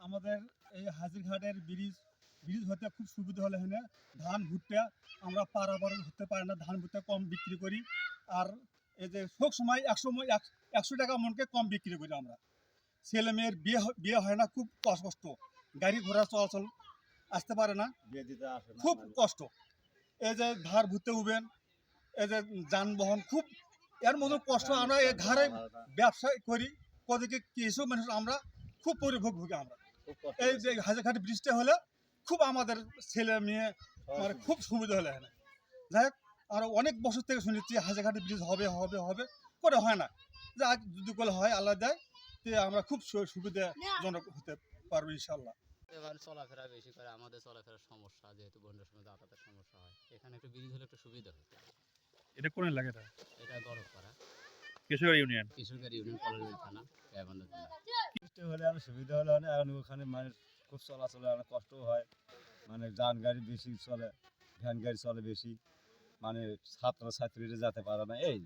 আমাদের এই হাজিরঘাটের bridge bridge হতে খুব সুবিধা হলে এখানে ধান ভুট্টা আমরা পারাবার হতে পারি না, ধান ভুট্টা কম বিক্রি করি। আর এই যে সব সময় একশো একশো টাকা মনকে কম বিক্রি করি আমরা। ছেলে মেয়ের বিয়ে বিয়ে হয় না খুব কষ্ট। গাড়ি ঘোড়া চলাচল আসতে পারে না না খুব কষ্ট। এই যে ধার ভুতে উবেন এই যে যানবাহন খুব এর মতো কষ্ট আমরা এই ঘরে ব্যবসা করি কদিকে কিছু মানুষ আমরা খুব পরিভোগ ভুগি আমরা। এই যে হাজারঘাট ব্রিজটা হলে খুব আমাদের ছেলে মেয়ে মানে খুব সুবিধা হলে এখানে যাই হোক আর অনেক বছর থেকে শুনেছি হাজারঘাট ব্রিজ হবে হবে হবে করে হয় না। যে আজ যদি করে হয় আল্লাহ দেয়। তে আমরা খুব সুবিধাজনক হতে পারব ইনশাল্লাহ এবার চলাফেরা বেশি করে আমাদের চলাফেরার সমস্যা যেহেতু বন্যার সময় যাতায়াতের সমস্যা হয় এখানে একটু ব্রিজ হলে একটু সুবিধা হতো। এটা কোন এলাকা এটা? করা ইউনিয়ন? কিশোরগড় ইউনিয়ন কলেজ থানা গাইবান্ধা জেলা বৃষ্টি হলে আর সুবিধা হলে অনেক এখন ওখানে মানে খুব চলাচলে অনেক কষ্ট হয়। মানে যান গাড়ি বেশি চলে ভ্যান গাড়ি চলে বেশি। মানে ছাত্র ছাত্রীরা যেতে পারে না এই